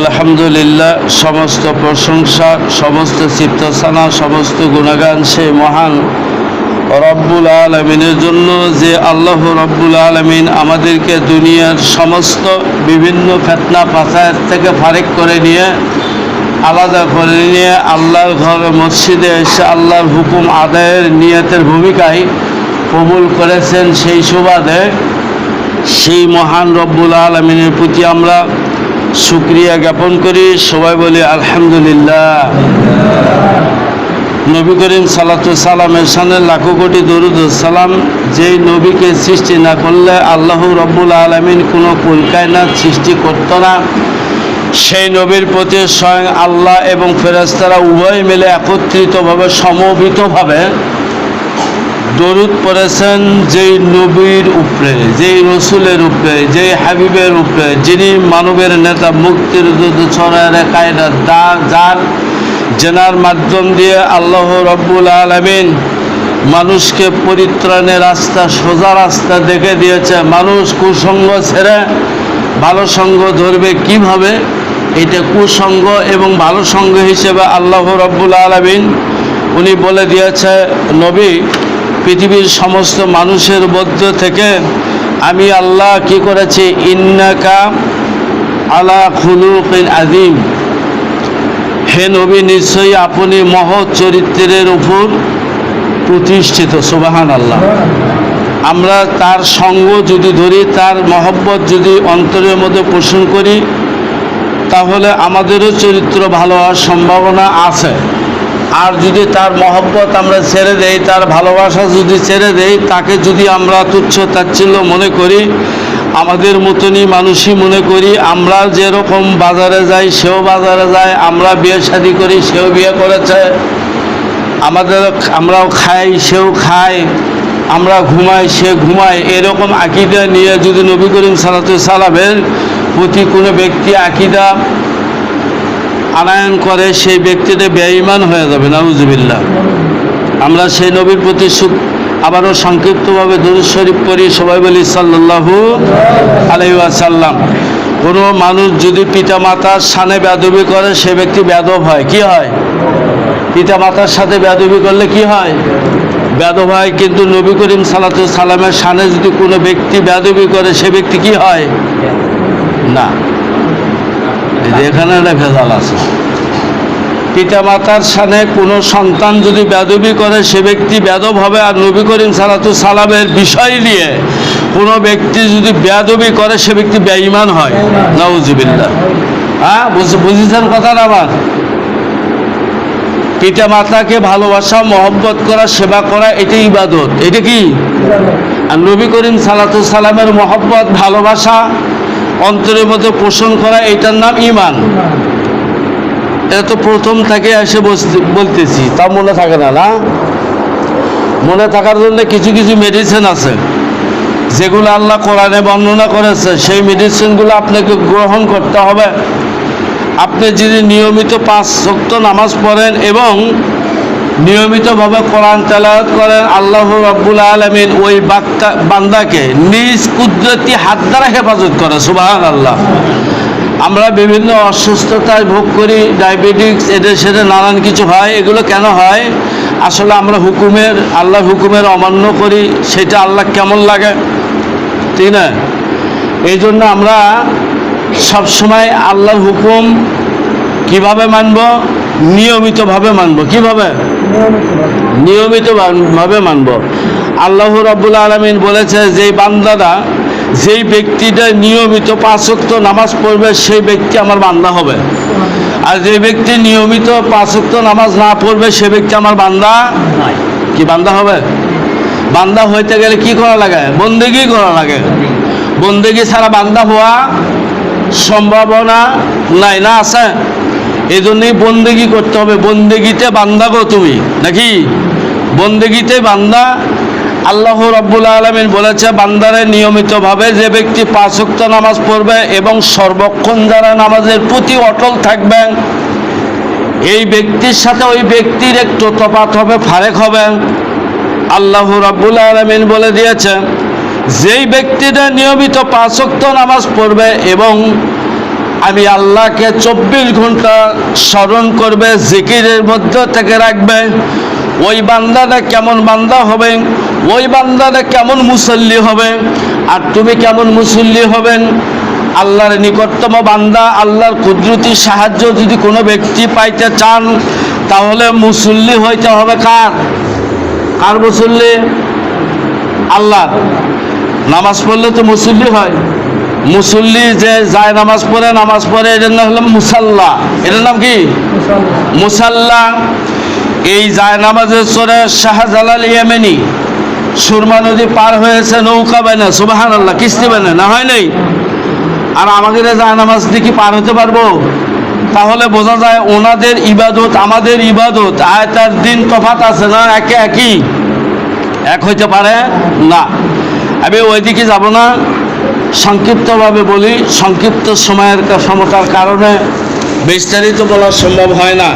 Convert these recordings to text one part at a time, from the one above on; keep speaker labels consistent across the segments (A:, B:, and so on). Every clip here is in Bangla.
A: আলহামদুলিল্লাহ, সমস্ত প্রশংসা, সমস্ত চিত্তসানা, সমস্ত গুণগান সে মহান রব্বুল আলমিনের জন্য যে আল্লাহ রব্বুল আলমিন আমাদেরকে দুনিয়ার সমস্ত বিভিন্ন ফেতনা পাচার থেকে ফারেক করে নিয়ে, আলাদা করে নিয়ে আল্লাহর ঘর মসজিদে এসে আল্লাহর হুকুম আদায়ের নিয়তের ভূমিকায় কবুল করেছেন সেই সুবাদে, সেই মহান রব্বুল আলমিনের প্রতি আমরা শুক্রিয়া জ্ঞাপন করি, সবাই বলি আলহামদুলিল্লাহ। নবী করিম সালাতু সালামের সামনে লাখো কোটি দরুদ সালাম। যেই নবীকে সৃষ্টি না করলে আল্লাহ রব্বুল আলমিন কোনো কলকায়নাথ সৃষ্টি করত না। সেই নবীর প্রতি স্বয়ং আল্লাহ এবং ফেরেস্তারা উভয় মিলে একত্রিতভাবে, সমবেতভাবে দরুদ পড়েছেন যেই নবীর উপরে, যেই রসুলের উপরে, যেই হাবিবের উপরে, যিনি মানবের নেতা, মুক্তির দুধ ছড়ায় কায়দা দা, যার জেনার মাধ্যম দিয়ে আল্লাহ রব্বুল আলমিন মানুষকে পরিত্রাণের রাস্তা, সোজা রাস্তা দেখে দিয়েছে। মানুষ কুসঙ্গ ছেড়ে ভালো সঙ্গ ধরবে কীভাবে? এটা কুসঙ্গ এবং ভালো সঙ্গ হিসেবে আল্লাহ রব্বুল আলমিন উনি বলে দিয়েছে, নবী পৃথিবীর সমস্ত মানুষের মধ্য থেকে আমি আল্লাহ কি করেছি? ইন্নাকা আলা খুলুকিন আদিম হে নবী, নিশ্চয়ই আপনি মহৎ চরিত্রের উপর প্রতিষ্ঠিত সুবাহান আল্লাহ আমরা তার সঙ্গ যদি ধরি, তার মহব্বত যদি অন্তরের মধ্যে পোষণ করি, তাহলে আমাদেরও চরিত্র ভালো হওয়ার সম্ভাবনা আছে। আর যদি তার মহব্বত আমরা ছেড়ে দেই, তার ভালোবাসা যদি ছেড়ে দেই, তাকে যদি আমরা তুচ্ছ তাচ্ছিল্য মনে করি, আমাদের মতনই মানুষই মনে করি, আমরা যেরকম বাজারে যাই, সেও বাজারে যায়, আমরা বিয়ে শাদি করি, সেও বিয়ে করেছে আমাদের আমরাও খাই, সেও খায়, আমরা ঘুমাই, সে ঘুমায়, এরকম আকিদা নিয়ে যদি নবী করিম সালাতু সালামের প্রতি কোনো ব্যক্তি আকিদা আনায়ন করে সেই ব্যক্তিটা বেঈমান হয়ে যাবে, নাউজুবিল্লাহ। আমরা সেই নবীর প্রতি আবারও সংক্ষিপ্তভাবে দরুদ শরীফ করি সবাই বলি সাল্লাল্লাহু আলাইহি ওয়াসাল্লাম। কোনো মানুষ যদি পিতা মাতার সানে বেদবি করে, সে ব্যক্তি বেদব হয়, কি হয়? পিতা মাতার সাথে বেদবি করলে কি হয়? বেদব হয়, কিন্তু নবী করিম সালাতু সালামের সানে যদি কোনো ব্যক্তি বেদবি করে, সে ব্যক্তি কি হয়? না। এখানে একটা ভেজাল আছে। পিতামাতার সানে কোনো সন্তান যদি করে, সে ব্যক্তি হবে আর নবী করিম সালাতু সালামের বিষয় নিয়ে কোনো ব্যক্তি যদি করে, সে ব্যক্তি বেঈমান হয়। হ্যাঁ বুঝ- বুঝেছেন কথাটা আবার পিতা মাতাকে ভালোবাসা, মহব্বত করা, সেবা করা এটা ইবাদত। এটা কি? আর নবী করিম সালাতু সালামের মহব্বত, ভালোবাসা অন্তরের মধ্যে পোষণ করা, এটার নাম ইমান। এটা তো প্রথম থেকে এসে বলতেছি, তা মনে থাকে না না? মনে থাকার জন্য কিছু কিছু মেডিসিন আছে। যেগুলো আল্লাহ কোরআনে বর্ণনা করেছে, সেই মেডিসিনগুলো আপনাকে গ্রহণ করতে হবে। আপনি যদি নিয়মিত পাঁচ শক্ত নামাজ পড়েন এবং নিয়মিতভাবে কোরআন তেলাওয়াত করেন আল্লাহ রব্বুল আলমিন ওই বাক্তা বান্দাকে নিজ কুদরতি হাত দ্বারা হেফাজত করে সুবাহান আল্লাহ আমরা বিভিন্ন অসুস্থতায় ভোগ করি ডায়াবেটিক্স এদের সেটা নানান কিছু হয়, এগুলো কেন হয়? আসলে আমরা হুকুমের, আল্লাহর হুকুমের অমান্য করি, সেটা আল্লাহ কেমন লাগে? ঠিক না? এই জন্য আমরা সবসময় আল্লাহর হুকুম কীভাবে মানব? নিয়মিতভাবে মানব। কীভাবে? নিয়মিতভাবে মানব। আল্লাহ রাব্বুল আলমিন বলেছে যে বান্দারা যেই ব্যক্তিটা নিয়মিত পাঁচক্ত নামাজ পড়বে, সেই ব্যক্তি আমার বান্দা হবে। আর যে ব্যক্তি নিয়মিত পাঁচক্ত নামাজ না পড়বে, সে ব্যক্তি আমার বান্দা কি বান্দা হবে? বান্দা হইতে গেলে কি করা লাগে? বন্দেগি করা লাগে। বন্দেগি ছাড়া বান্দা হওয়া সম্ভাবনা নাই না আছে? এই জন্যই বন্দেগি করতে হবে। বন্দেগিতে বান্দা গো তুমি, নাকি? বন্দেগিতে বান্দা আল্লাহ রব্বুল আলমিন বলেছে, বান্দারে নিয়মিতভাবে যে ব্যক্তি পাঁচক্ত নামাজ পড়বে এবং সর্বক্ষণ যারা নামাজের প্রতি অটল থাকবেন, এই ব্যক্তির সাথে ওই ব্যক্তির একটু তফাত হবে, ফারেক হবে। আল্লাহ রাব্বুল আলমিন বলে দিয়েছে, যেই ব্যক্তিটা নিয়মিত পাঁচক্ত নামাজ পড়বে এবং আমি আল্লাহকে চব্বিশ ঘণ্টা স্মরণ করবে, জিকিরের মধ্যে থেকে রাখবে। ওই বান্দাটা কেমন বান্দা হবে? ওই বান্দাটা কেমন মুসল্লি হবে? আর তুমি কেমন মুসল্লি হবেন আল্লাহর নিকটতম বান্দা, আল্লাহর কুদরতি সাহায্য যদি কোনো ব্যক্তি পাইতে চান, তাহলে মুসল্লি হইতে হবে কার? কার মুসল্লি? আল্লাহ নামাজ পড়লে তো মুসল্লি হয়। মুসল্লি যে যায় নামাজ পড়ে নামাজ পড়ে এটার নাম হলো মুসাল্লা। এটার নাম কি? মুসাল্লা। এই যায় নামাজের চরে শাহজালাল ইয়েমেনি। সুরমা নদী পার হয়েছে নৌকা বেনে সুবাহান আল্লাহ কিস্তি বেনে না হয় নাই? আর আমাদের যায় নামাজ কি পার হতে পারব? তাহলে বোঝা যায় ওনাদের ইবাদত আমাদের ইবাদত আয়তার দিন তফাত আছে না একে একই? এক হইতে পারে না। আমি ওইদিকে যাব না। সংক্ষিপ্তভাবে বলি, সংক্ষিপ্ত সময়ের সমতার কারণে বিস্তারিত বলা সম্ভব হয় না।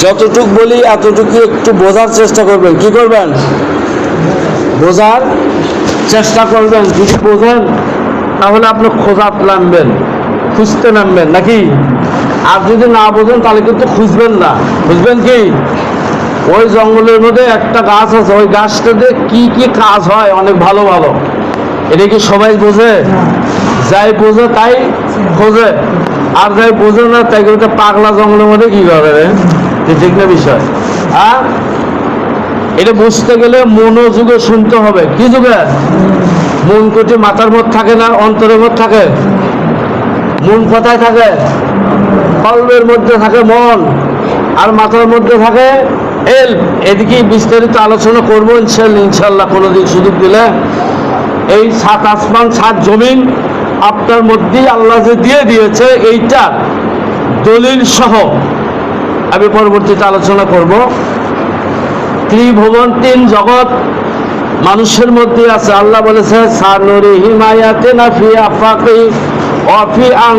A: যতটুক বলি, এতটুকু একটু বোঝার চেষ্টা করবেন। কি করবেন? বোঝার চেষ্টা করবেন। যদি বোঝেন, তাহলে আপনি খোঁজাত নামবেন। খুঁজতে নামবেন, নাকি? আর যদি না বোঝেন, তাহলে কিন্তু খুঁজবেন না। বুঝবেন কি? ওই জঙ্গলের মধ্যে একটা গাছ আছে, ওই গাছটাতে কি কি কাজ হয়? অনেক ভালো ভালো। এটা কি সবাই বোঝে? যাই বোঝে তাই খোঁজে আর যাই বোঝে না, তাই কিন্তু পাগলা জঙ্গলের মধ্যে কি করে ঠিক না বিষয়। হ্যাঁ এটা বুঝতে গেলে মনোযোগে শুনতে হবে। কি যুগে? মন কোটি মাথার মধ্যে থাকে না, অন্তরের মত থাকে? মন কোথায় থাকে? কল্পের মধ্যে থাকে মন। আর মাথার মধ্যে থাকে এল। এদিকে বিস্তারিত আলোচনা করব ইনশাল্লাহ ইনশাল্লাহ কোনোদিন সুযোগ দিলে। এই সাত আসমান, সাত জমিন আপনার মধ্যেই আল্লাহ যে দিয়ে দিয়েছে, এইটা দলিল সহ আমি পরবর্তীতে আলোচনা করব। ত্রিভুবন তিন জগৎ মানুষের মধ্যে আছে। আল্লাহ বলেছে সানুরি হিমায়াতে না আফাকি অফি আং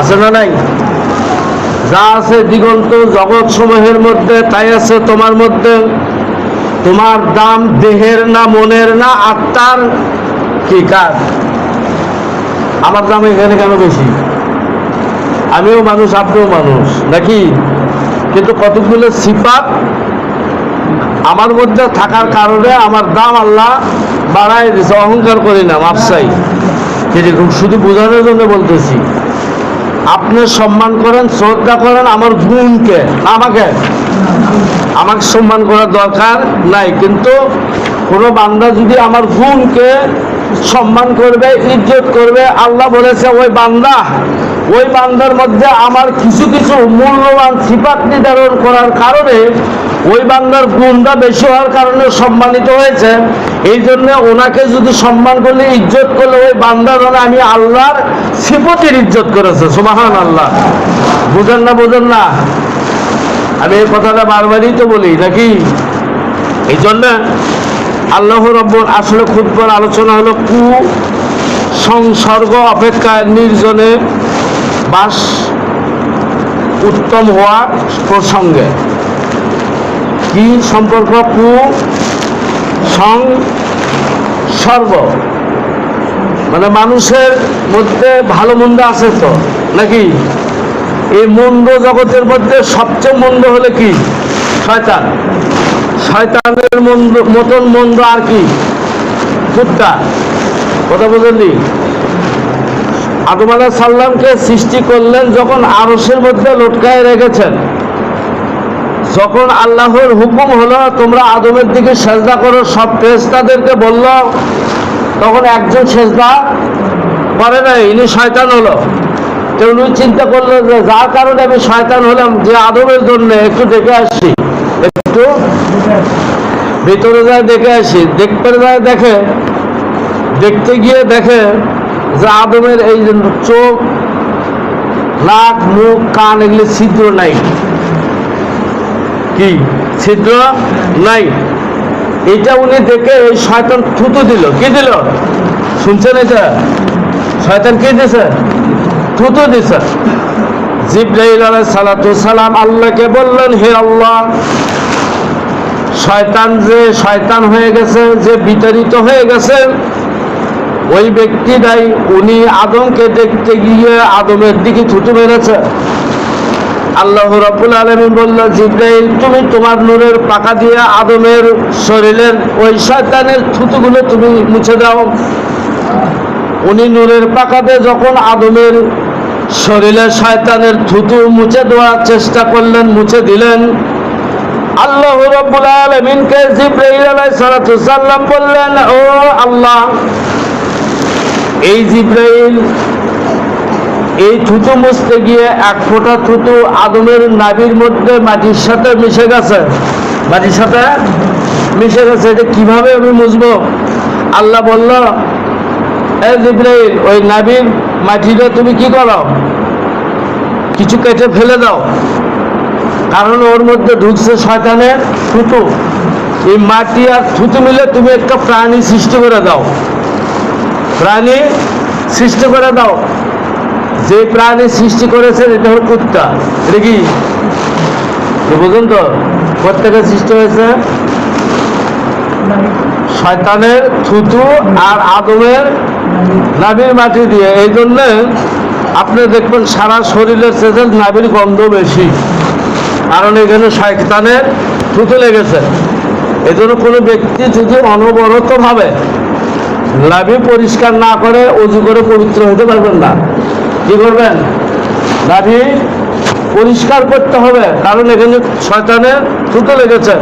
A: আছে না নাই? যা আছে দিগন্ত জগৎ সমূহের মধ্যে, তাই আছে তোমার মধ্যে। তোমার দাম দেহের না মনের না আত্মার কি কাজ? আমার দাম এখানে কেন বেশি? আমিও মানুষ, আপনিও মানুষ, নাকি? কিন্তু কতগুলো সিপাত আমার মধ্যে থাকার কারণে আমার দাম আল্লাহ বাড়াই দিয়েছে অহংকার করি না মাপসাই যেরকম শুধু বোঝানোর জন্য বলতেছি, আপনি সম্মান করেন, শ্রদ্ধা করেন, আমার গুণকে, আমাকে। আমাকে সম্মান করার দরকার নাই, কিন্তু কোনো বান্দা যদি আমার গুণকে সম্মান করবে, ইজ্জত করবে, আল্লাহ বলেছে, ওই বান্দা, ওই বান্দার মধ্যে আমার কিছু কিছু মূল্যবান সিপাত নির্ধারণ করার কারণে ওই বান্দার গুণটা বেশি হওয়ার কারণে সম্মানিত হয়েছে। এই জন্য ওনাকে যদি সম্মান করলে, ইজ্জত করলে, ওই বান্দার আমি আল্লাহর সিপতির ইজ্জত করেছে। সুবাহান আল্লাহ বুঝেন না বুঝেন না। আমি এই কথাটা বারবারই তো বলি, নাকি? এই জন্য আল্লাহ রব্বর আসলে খুদ্বার আলোচনা হলো কু সংসর্গ অপেক্ষা নির্জনে বাস উত্তম হওয়া প্রসঙ্গে। কি সম্পর্ক? কু সংসর্গ মানে মানুষের মধ্যে ভালো মন্দ আছে তো, নাকি? এই মন্দ জগতের মধ্যে সবচেয়ে মন্দ হলে কি? শয়তান। শয়তানের মন্দ মতন মন্দ আর কি? কুত্তা। কথা বুঝলি আদম আলাহ সাল্লামকে সৃষ্টি করলেন যখন আরসের মধ্যে লটকায় রেখেছেন। যখন আল্লাহর হুকুম হলো, তোমরা আদমের দিকে সেজদা করো, সব ফেরেশতাদেরকে বলল, তখন একজন সেজদা করে না ইনি শয়তান হলো। তো উনি চিন্তা করল যে যার কারণে আমি শয়তান হলাম, যে আদমের জন্য একটু দেখে আসি। একটু ভিতরে যায় দেখে আসি। দেখতে যায় দেখে, দেখতে গিয়ে দেখে যে আদমের এই চোখ, নাক, মুখ, কান এগুলি ছিদ্র নাই। কি? ছিদ্র নাই। এটা উনি দেখে এই শয়তান থুতু দিল। কি দিল? শুনছেন এটা? শয়তান কি দিছে? থুতু দিছে। জিব্রাইল আলাইহিস সালাতু সালাম আল্লাহকে বললেন, হে আল্লাহ, শয়তান যে শয়তান হয়ে গেছে, যে বিতাড়িত হয়ে গেছে, ওই ব্যক্তিটাই উনি আদমকে দেখতে গিয়ে আদমের দিকে থুতু মেরেছে। আল্লাহ রাব্বুল আলামিন বলল জিব্রাইল, তুমি তোমার নূরের পাকা দিয়ে আদমের শরীরের ওই শয়তানের থুতুগুলো তুমি মুছে দাও। উনি নূরের পাকাতে যখন আদমের শরীরে শয়তানের থুতু মুছে দেওয়ার চেষ্টা করলেন, মুছে দিলেন। আল্লাহ রাব্বুল আলামিনকে জিব্রাইল বললেন, ও আল্লাহ, এই জিব্রাইল, এই থুতু মুছতে গিয়ে এক ফোঁটা থুতু আদমের নাভির মধ্যে মাটির সাথে মিশে গেছে। মাটির সাথে মিশে গেছে, এটা কীভাবে আমি মুছবো? আল্লাহ বলল, এ জিব্রাইল, ওই নাভির মাটিটা তুমি কি করো? কিছু কেটে ফেলে দাও। কারণ ওর মধ্যে ঢুকছে শয়তানের থুতু। এই মাটি আর থুতু মিলে তুমি একটা প্রাণী সৃষ্টি করে দাও। প্রাণী সৃষ্টি করে দাও। যে প্রাণী সৃষ্টি করেছে এটা হল কুত্তা। এটা কি? তো বুঝুন তো প্রত্যেকের সৃষ্টি হয়েছে? শয়তানের থুতু আর আদমের নাভির মাটি দিয়ে। এই জন্যে আপনি দেখবেন সারা শরীরের সেজেল নাভির গন্ধ বেশি। কারণ এখানে শয়তানের থুতু লেগেছে। এই জন্য কোনো ব্যক্তি যদি অনবরতভাবে লাভে পরিষ্কার না করে অজু করে পবিত্র হতে পারবেন না। কি করবেন? লাভি পরিষ্কার করতে হবে। কারণ এখানে শয়তানের থুতো লেগেছে।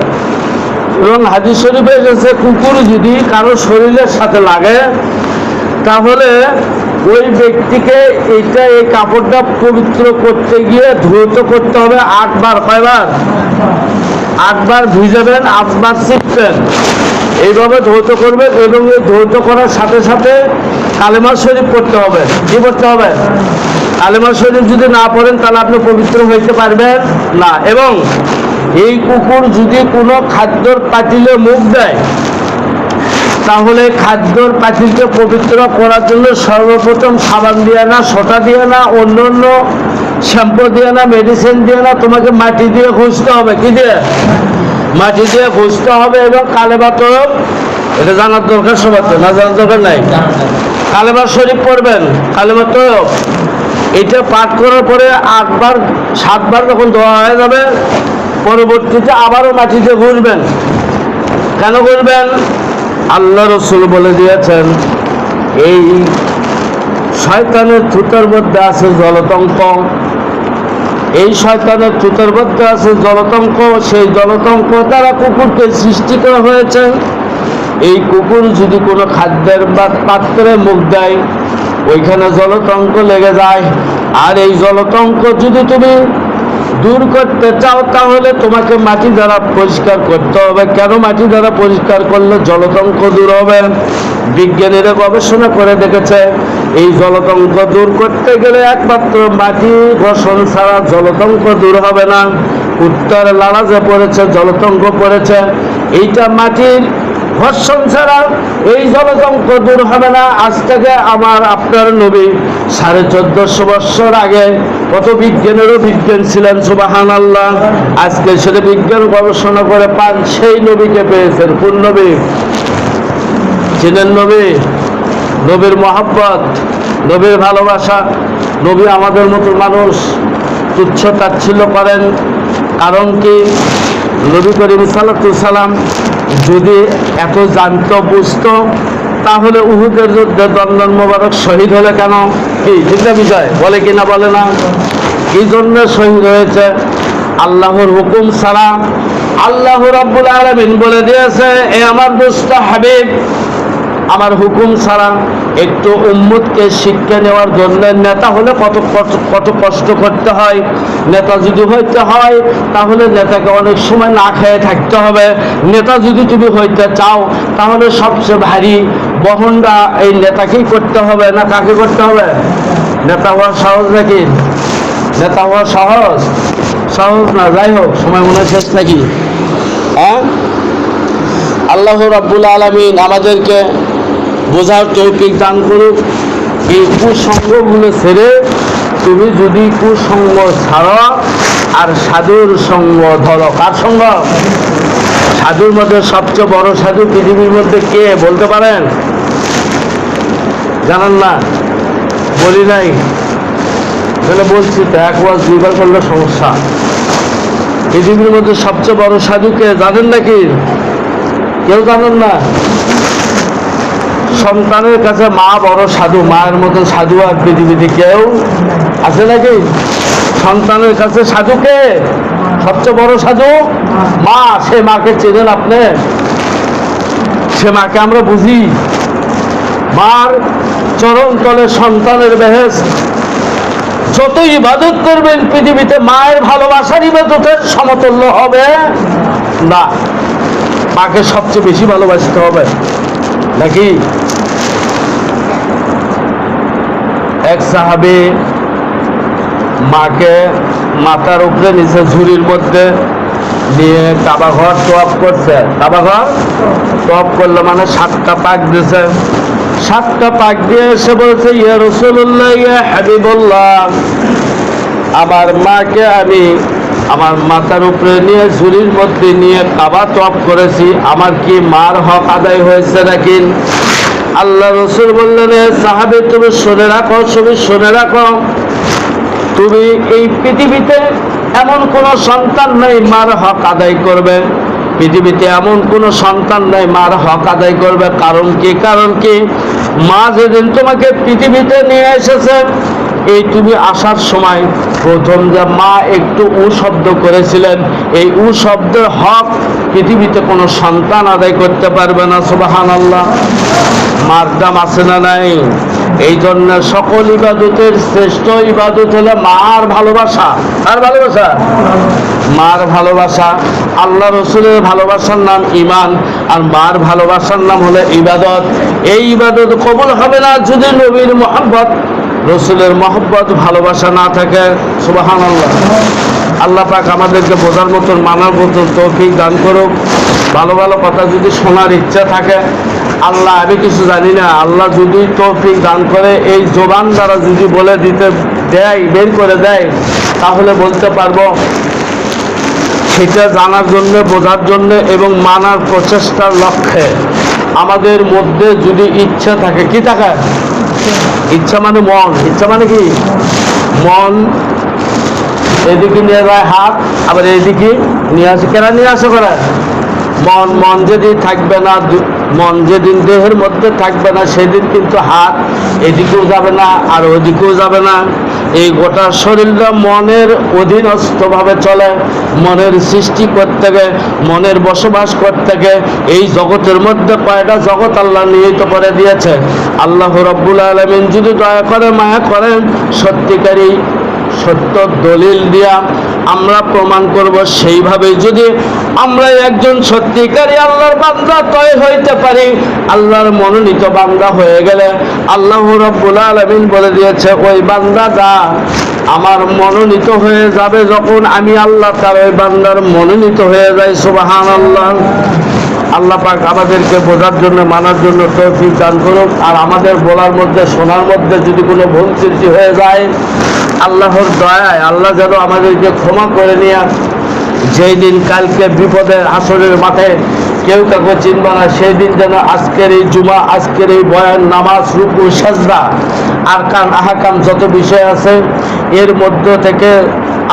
A: এবং হাদিস শরীফে এসেছে, কুকুর যদি কারও শরীরের সাথে লাগে তাহলে ওই ব্যক্তিকে এটা এই কাপড়টা পবিত্র করতে গিয়ে ধৌত করতে হবে আটবার, কয়বার? আটবার ভিজাবেন আটবার শিখবেন এইভাবে ধৌত করবেন এবং এই ধৌত করার সাথে সাথে কালেমা শরীফ পড়তে হবে। কি করতে হবে? কালেমা শরীফ যদি না পড়েন, তাহলে আপনি পবিত্র হইতে পারবেন না। এবং এই কুকুর যদি কোনো খাদ্যর পাতিলে মুখ দেয় তাহলে খাদ্যর পাতিলকে পবিত্র করার জন্য সর্বপ্রথম সাবান দিয়ে না সোটা দিয়ে না অন্য অন্য শ্যাম্পু দিয়ে না মেডিসিন দিয়ে না তোমাকে মাটি দিয়ে ঘষতে হবে। কি দিয়ে? মাটি দিয়ে ঘষতে হবে এবং কালেবা তরফ এটা জানার দরকার সবার তো, না জানার দরকার নাই? কালেমা শরীফ পড়বেন কালেমা তরফ এটা পাঠ করার পরে আটবার সাতবার যখন ধোয়া হয়ে যাবে পরবর্তীতে আবারও মাটিতে ঘুরবেন কেন ঘুরবেন আল্লাহ রসুল বলে দিয়েছেন, এই শয়তানের থুতার মধ্যে আছে জলতঙ্ক। এই শয়তানের থুতার মধ্যে আছে জলতঙ্ক, সেই জলতঙ্ক দ্বারা কুকুরকে সৃষ্টি করা হয়েছে। এই কুকুর যদি কোনো খাদ্যের বা পাত্রে মুখ দেয়, ওইখানে জলতঙ্ক লেগে যায়। আর এই জলতঙ্ক যদি তুমি দূর করতে চাও তাহলে তোমাকে মাটি দ্বারা পরিষ্কার করতে হবে। কেন মাটি দ্বারা পরিষ্কার করলে জলতঙ্ক দূর হবে? বিজ্ঞানীরা গবেষণা করে দেখেছে, এই জলতঙ্ক দূর করতে গেলে একমাত্র মাটি ঘষণ ছাড়া জলতঙ্ক দূর হবে না। উত্তর লালাজে পড়েছে, জলতঙ্ক পড়েছে। এইটা মাটির ঘর্ষণ ছাড়া এই জলতঙ্ক দূর হবে না। আজ থেকে আমার আপনার নবী সাড়ে চোদ্দশো বৎসর আগে কত বিজ্ঞানেরও বিজ্ঞান ছিলেন সুবাহান আল্লাহ আজকে সেটা বিজ্ঞান গবেষণা করে পান সেই নবীকে পেয়েছেন। কোন নবী? চিনেন নবী? নবীর মহাব্বত, নবীর ভালোবাসা, নবী আমাদের মতো মানুষ, তুচ্ছ তাচ্ছিল্য করেন। কারণ কি? নবী করিম সালাম যদি এত জানত, বুঝতো তাহলে উহুদের যুদ্ধে দন্দন মোবারক শহীদ হলে কেন? কি চিন্তা বিষয় বলে কি না বলে না? কি জন্য শহীদ হয়েছে? আল্লাহর হুকুম ছাড়া আল্লাহ রাব্বুল আলামিন বলে দিয়েছে, এ আমার দুষ্ট হাবিব, আমার হুকুম ছাড়া একটু উম্মতকে শিক্ষা নেওয়ার জন্য নেতা হলে কত কত কষ্ট করতে হয়। নেতা যদি হইতে হয়, তাহলে নেতাকে অনেক সময় না খেয়ে থাকতে হবে। নেতা যদি তুমি হইতে চাও, তাহলে সবচেয়ে ভারী বহনটা এই নেতাকেই করতে হবে না কাকে করতে হবে। নেতা হওয়া সহজ নাকি? নেতা হওয়া সহজ সহজ না, যাই হোক, সময় মনে শেষ নাকি? হ্যাঁ আল্লাহ রাব্বুল আলমিন আমাদেরকে বোঝার তৌফিক দান করুক। এই কুসঙ্গগুলো ছেড়ে তুমি যদি কুসঙ্গ ছাড়ো, আর সাধুর সঙ্গ ধরো, কার সঙ্গ? সাধুর মধ্যে সবচেয়ে বড় সাধু পৃথিবীর মধ্যে কে, বলতে পারেন? জানান না। বলি নাই। তাহলে বলছি, তো এক ওয়াজ দুইবার করলে সমস্যা। পৃথিবীর মধ্যে সবচেয়ে বড় সাধুকে জানেন নাকি? কেউ জানেন না? সন্তানের কাছে মা বড় সাধু, মায়ের মতো সাধু আর পৃথিবীতে কেউ আছে নাকি? সন্তানের কাছে সাধুকে সবচেয়ে বড় সাধু? মা, সে মাকে চেনেন আপনি? সে মাকে আমরা বুঝি। মার চরণ সন্তানের বেহেস যত ইবাদত করবেন, পৃথিবীতে মায়ের ভালোবাসার ইবাদতের সমতুল্য হবে না। মাকে সবচেয়ে বেশি ভালোবাসতে হবে। নাকি? এক সাহাবি মাকে মাথার উপরে, নিচে ঝুড়ির মধ্যে নিয়ে কাবা ঘর টপ করছে। কাবা ঘর টপ করলে মানে সাতটা পাক দিয়েছে সাতটা পাক দিয়ে এসে বলছে, ইয়া রসুল্লাহ ইয়া হাবিবুল্লাহ, আমার মাকে আমি আমার মাথার উপরে নিয়ে ঝুড়ির মধ্যে নিয়ে কাবা টপ করেছি। আমার কি মার হক আদায় হয়েছে নাকি? আল্লাহ রসুল বললেন, "এ সাহাবী, তুমি শুনে রাখো, তুমি শুনে রাখো। তুমি এই পৃথিবীতে এমন কোন সন্তান নেই মার হক আদায় করবে। পৃথিবীতে এমন কোন সন্তান নেই মার হক আদায় করবে। কারণ কি? কারণ কি? মা যেদিন তোমাকে পৃথিবীতে নিয়ে এসেছে এই তুমি আসার সময় প্রথম যে মা একটু উ শব্দ করেছিলেন, এই উ শব্দের হক পৃথিবীতে কোনো সন্তান আদায় করতে পারবে না সুবাহান আল্লাহ মার দাম আছে না নাই? এই জন্য সকল ইবাদতের শ্রেষ্ঠ ইবাদত হলো মার ভালোবাসা। আর ভালোবাসা? মার ভালোবাসা। আল্লাহ রসুলের ভালোবাসার নাম ইমান আর মার ভালোবাসার নাম হলো ইবাদত। এই ইবাদত কবুল হবে না যদি নবীর মোহাম্মত রসুলের মহব্বত, ভালোবাসা না থাকে সুবাহান আল্লাহ আল্লাহ পাক আমাদেরকে বোঝার মতন, মানার মতন তৌফিক দান করুক। ভালো ভালো কথা যদি শোনার ইচ্ছা থাকে, আল্লাহ, আমি কিছু জানি না, আল্লাহ যদি তৌফিক দান করে, এই জোবান দ্বারা যদি বলে দিতে দেয়, বের করে দেয়, তাহলে বলতে পারব, সেটা জানার জন্য, বোঝার জন্য এবং মানার প্রচেষ্টার লক্ষ্যে। আমাদের মধ্যে যদি ইচ্ছা থাকে, কি থাকে? ইচ্ছা মানে মন, ইচ্ছা মানে কি? মন, এদিকে নিয়ে যায় হাত, আবার এদিকে নিয়ে আসে, কেনা নিয়ে আসে করে? মন মন যদি থাকবে না মন যেদিন দেহের মধ্যে থাকবে না, সেদিন কিন্তু হাত এদিকেও যাবে না আর ওদিকেও যাবে না। এই গোটা শরীরটা মনের অধীনস্থভাবে চলে, মনের সৃষ্টি করতে গে মনের বসবাস করতে গে এই জগতের মধ্যে কয়টা জগৎ আল্লাহ নিহিত করে দিয়েছে? আল্লাহ রব্বুল আলমিন যদি দয়া করে, মায়া করেন সত্যিকারী সত্য দলিল দিয়া আমরা প্রমাণ করব সেইভাবে যদি আমরা একজন সত্যিকারী আল্লাহর বান্দা তয় হইতে পারি, আল্লাহর মনোনীত বান্দা হয়ে গেলে আল্লাহ রব্বুল আলমিন বলে দিয়েছে, ওই বান্দা বান্দাটা আমার মনোনীত হয়ে যাবে যখন আমি আল্লাহ তার ওই বান্দার মনোনীত হয়ে যাই সুবাহান আল্লাহ আল্লাহ পাক আমাদেরকে বোঝার জন্য, মানার জন্য তৌফিক দান করুক। আর আমাদের বলার মধ্যে, শোনার মধ্যে যদি কোনো ভুল সৃষ্টি হয়ে যায় আল্লাহর দয়ায় আল্লাহ যেন আমাদেরকে ক্ষমা করে নিয়ে যেই দিন কালকে বিপদের আসরের মাঠে কেউ কাউকে চিনবা না, সেই দিন যেন আজকের এই জুমা, আজকের এই বয়ান, নামাজ, রুকু, সাজদা আর কান আহাকাম যত বিষয় আছে, এর মধ্য থেকে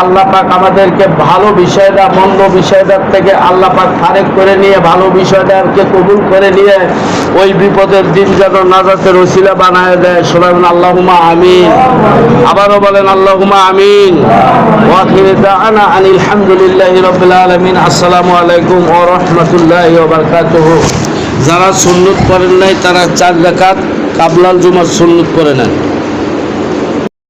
A: আল্লাহ পাক আমাদেরকে ভালো বিষয়টা, মন্দ বিষয়টার থেকে আল্লাহ পাক ফারেক করে নিয়ে, ভালো বিষয়টাকে কবুল করে নিয়ে ওই বিপদের দিন যেন নাজাতের ওসিলা বানায় দেয়। শোনাবেন আল্লাহুমা আমিন। আবারও বলেন আল্লাহুমা আমিন। ওয়াখির দাআনা আনিল হামদুলিল্লাহি রাব্বিল আলামিন। আসসালামু আলাইকুম ওয়া রাহমাতুল্লাহি বারাকাতুহু। যারা সুন্নত করেন নাই, তারা চার রাকাত কাবলাল জুমার সুন্নত করে নেন।